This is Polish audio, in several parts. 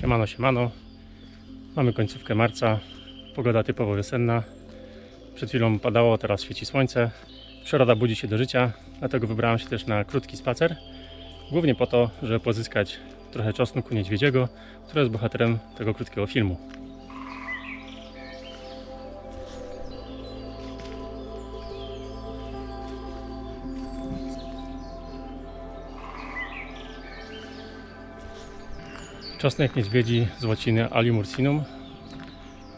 Siemano, siemano. Mamy końcówkę marca. Pogoda typowo wiosenna. Przed chwilą padało, teraz świeci słońce. Przyroda budzi się do życia, dlatego wybrałem się też na krótki spacer. Głównie po to, żeby pozyskać trochę czosnku niedźwiedziego, który jest bohaterem tego krótkiego filmu. Czosnek niedźwiedzi z łaciny Aliumurcinum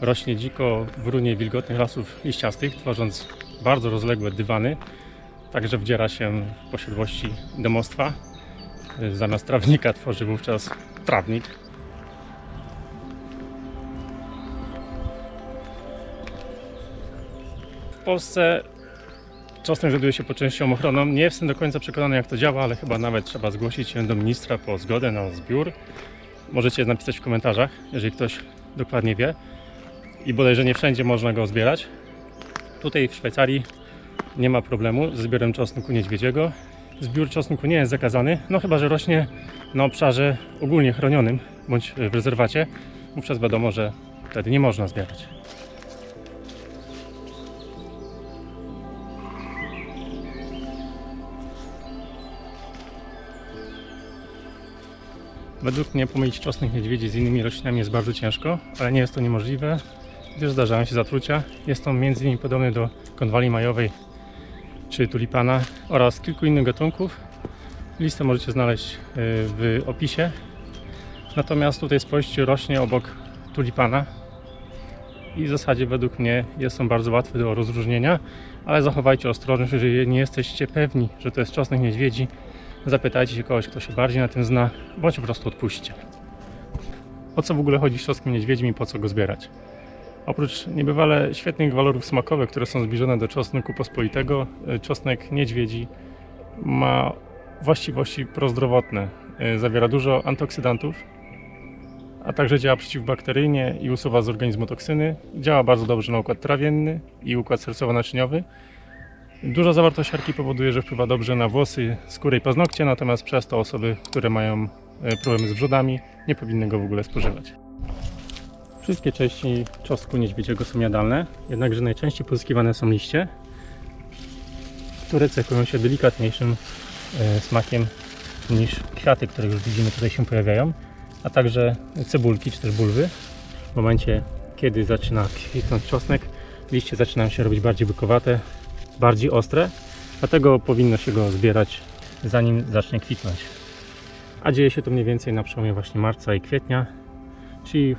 rośnie dziko w runie wilgotnych lasów liściastych, tworząc bardzo rozległe dywany. Także wdziera się w posiadłości domostwa. Zamiast trawnika tworzy wówczas trawnik. W Polsce czosnek znajduje się pod częścią ochroną. Nie jestem do końca przekonany jak to działa, ale chyba nawet trzeba zgłosić się do ministra po zgodę na zbiór. Możecie napisać w komentarzach, jeżeli ktoś dokładnie wie. I bodajże nie wszędzie można go zbierać. Tutaj w Szwajcarii nie ma problemu ze zbiorem czosnku niedźwiedziego. Zbiór czosnku nie jest zakazany, no chyba, że rośnie na obszarze ogólnie chronionym bądź w rezerwacie. Wówczas wiadomo, że wtedy nie można zbierać. Według mnie pomylić czosnek niedźwiedzi z innymi roślinami jest bardzo ciężko, ale nie jest to niemożliwe, gdyż zdarzają się zatrucia. Jest on m.in. podobny do konwali majowej czy tulipana oraz kilku innych gatunków. Listę możecie znaleźć y, w opisie. Natomiast tutaj spojrzcie rośnie obok tulipana i w zasadzie według mnie jest on bardzo łatwy do rozróżnienia, ale zachowajcie ostrożność, jeżeli nie jesteście pewni, że to jest czosnek niedźwiedzi, zapytajcie się kogoś, kto się bardziej na tym zna, bądź po prostu odpuśćcie. O co w ogóle chodzi z czosnkiem niedźwiedzim i po co go zbierać? Oprócz niebywale świetnych walorów smakowych, które są zbliżone do czosnku pospolitego, y, czosnek niedźwiedzi ma właściwości prozdrowotne. Y, Zawiera dużo antyoksydantów, a także działa przeciwbakteryjnie i usuwa z organizmu toksyny. Działa bardzo dobrze na układ trawienny i układ sercowo-naczyniowy. Duża zawartość siarki powoduje, że wpływa dobrze na włosy, skórę i paznokcie, natomiast przez to osoby, które mają e, problemy z wrzodami, nie powinny go w ogóle spożywać. Wszystkie części czosnku niedźwiedziego są jadalne, jednakże najczęściej pozyskiwane są liście, które cechują się delikatniejszym e, smakiem niż kwiaty, które już widzimy tutaj się pojawiają, a także cebulki czy też bulwy. W momencie, kiedy zaczyna kwitnąć czosnek, liście zaczynają się robić bardziej bykowate, bardziej ostre, dlatego powinno się go zbierać zanim zacznie kwitnąć. A dzieje się to mniej więcej na przełomie właśnie marca i kwietnia, czyli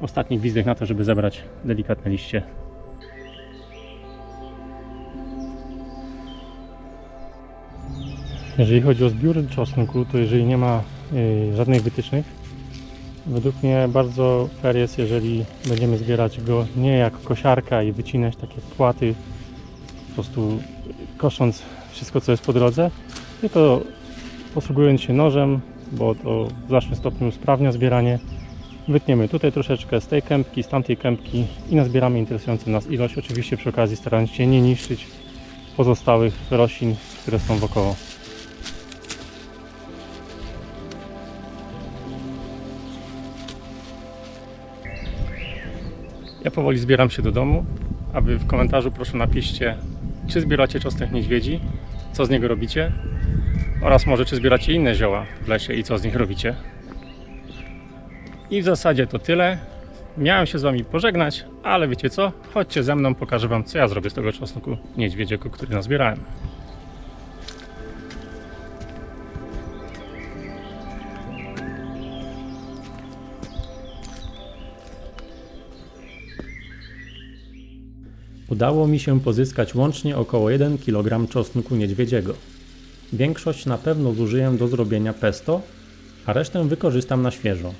ostatni gwizdek na to, żeby zebrać delikatne liście. Jeżeli chodzi o zbiór czosnku, to jeżeli nie ma y, żadnych wytycznych, według mnie bardzo fair jest, jeżeli będziemy zbierać go nie jak kosiarka i wycinać takie płaty po prostu kosząc wszystko, co jest po drodze, tylko posługując się nożem, bo to w znacznym stopniu usprawnia zbieranie. Wytniemy tutaj troszeczkę z tej kępki, z tamtej kępki i nazbieramy interesującą nas ilość. Oczywiście przy okazji starając się nie niszczyć pozostałych roślin, które są wokoło. Ja powoli zbieram się do domu, a wy w komentarzu proszę napiszcie, czy zbieracie czosnek niedźwiedzi, co z niego robicie oraz może czy zbieracie inne zioła w lesie i co z nich robicie. I w zasadzie to tyle. Miałem się z wami pożegnać, ale wiecie co? Chodźcie ze mną, pokażę wam co ja zrobię z tego czosnku niedźwiedziego, który nazbierałem. Udało mi się pozyskać łącznie około 1 kg czosnku niedźwiedziego. Większość na pewno zużyję do zrobienia pesto, a resztę wykorzystam na świeżo.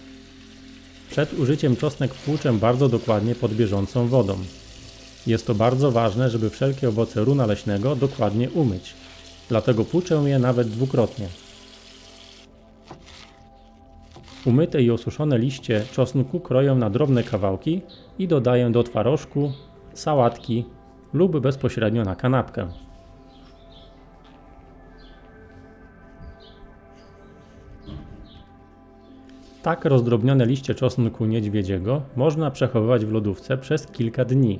Przed użyciem czosnek płuczę bardzo dokładnie pod bieżącą wodą. Jest to bardzo ważne, żeby wszelkie owoce runa leśnego dokładnie umyć. Dlatego płuczę je nawet dwukrotnie. Umyte i osuszone liście czosnku kroję na drobne kawałki i dodaję do twarożku, sałatki lub bezpośrednio na kanapkę. Tak rozdrobnione liście czosnku niedźwiedziego można przechowywać w lodówce przez kilka dni,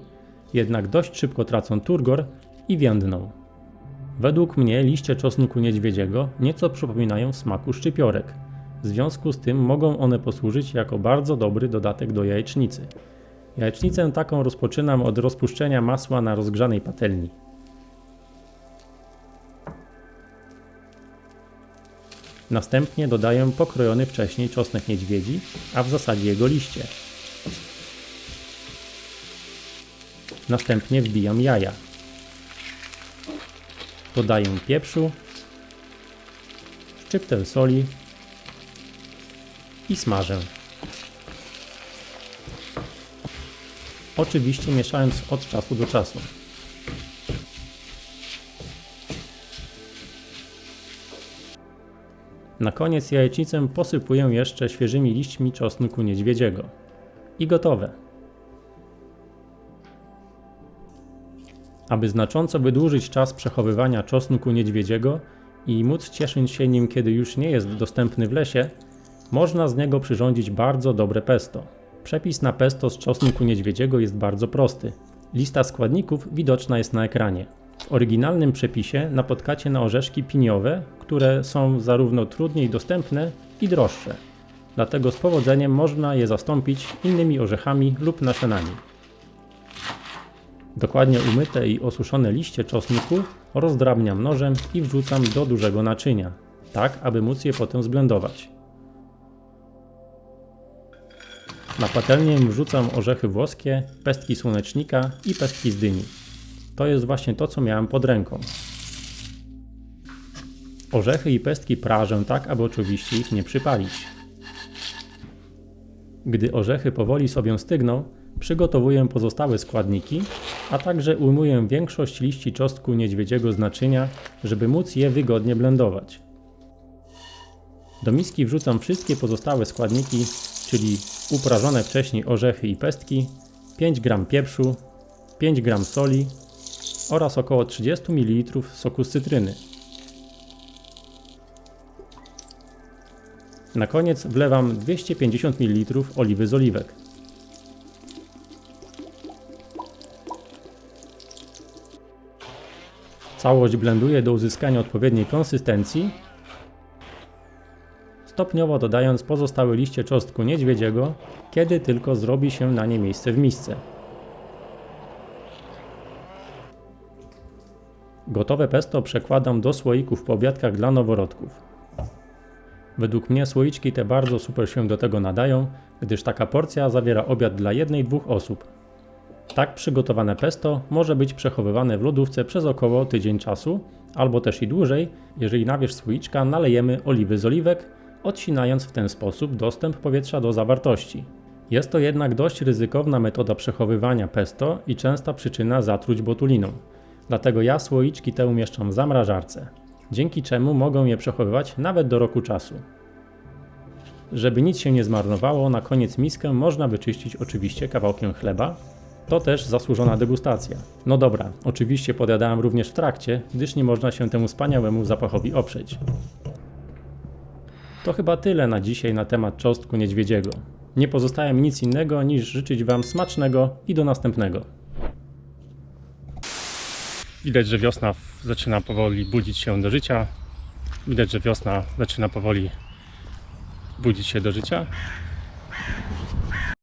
jednak dość szybko tracą turgor i więdną. Według mnie liście czosnku niedźwiedziego nieco przypominają w smaku szczypiorek. W związku z tym mogą one posłużyć jako bardzo dobry dodatek do jajecznicy. Jajecznicę taką rozpoczynam od rozpuszczenia masła na rozgrzanej patelni. Następnie dodaję pokrojony wcześniej czosnek niedźwiedzi, a w zasadzie jego liście. Następnie wbijam jaja. Dodaję pieprzu, szczyptę soli i smażę. Oczywiście mieszając od czasu do czasu. Na koniec jajecznicę posypuję jeszcze świeżymi liśćmi czosnku niedźwiedziego. I gotowe. Aby znacząco wydłużyć czas przechowywania czosnku niedźwiedziego i móc cieszyć się nim, kiedy już nie jest dostępny w lesie, można z niego przyrządzić bardzo dobre pesto. Przepis na pesto z czosnku niedźwiedziego jest bardzo prosty. Lista składników widoczna jest na ekranie. W oryginalnym przepisie napotkacie na orzeszki piniowe, które są zarówno trudniej dostępne i droższe. Dlatego z powodzeniem można je zastąpić innymi orzechami lub nasionami. Dokładnie umyte i osuszone liście czosnku rozdrabniam nożem i wrzucam do dużego naczynia, tak aby móc je potem zblendować. Na patelnię wrzucam orzechy włoskie, pestki słonecznika i pestki z dyni. To jest właśnie to, co miałem pod ręką. Orzechy i pestki prażę tak, aby oczywiście ich nie przypalić. Gdy orzechy powoli sobie stygną, przygotowuję pozostałe składniki, a także ujmuję większość liści czosnku niedźwiedziego z naczynia, żeby móc je wygodnie blendować. Do miski wrzucam wszystkie pozostałe składniki, czyli uprażone wcześniej orzechy i pestki, 5 g pieprzu, 5 g soli oraz około 30 ml soku z cytryny. Na koniec wlewam 250 ml oliwy z oliwek. Całość blenduję do uzyskania odpowiedniej konsystencji, stopniowo dodając pozostałe liście czosnku niedźwiedziego, kiedy tylko zrobi się na nie miejsce w misce. Gotowe pesto przekładam do słoików po obiadkach dla noworodków. Według mnie słoiczki te bardzo super się do tego nadają, gdyż taka porcja zawiera obiad dla jednej dwóch osób. Tak przygotowane pesto może być przechowywane w lodówce przez około tydzień czasu, albo też i dłużej, jeżeli na wierzch słoiczka nalejemy oliwy z oliwek, odcinając w ten sposób dostęp powietrza do zawartości. Jest to jednak dość ryzykowna metoda przechowywania pesto i częsta przyczyna zatruć botuliną. Dlatego ja słoiczki te umieszczam w zamrażarce, dzięki czemu mogą je przechowywać nawet do roku czasu. Żeby nic się nie zmarnowało, na koniec miskę można wyczyścić oczywiście kawałkiem chleba. To też zasłużona degustacja. No dobra, oczywiście podjadałem również w trakcie, gdyż nie można się temu wspaniałemu zapachowi oprzeć. To chyba tyle na dzisiaj na temat czosnku niedźwiedziego. Nie pozostaje mi nic innego niż życzyć Wam smacznego i do następnego. Widać, że wiosna zaczyna powoli budzić się do życia. Widać, że wiosna zaczyna powoli budzić się do życia.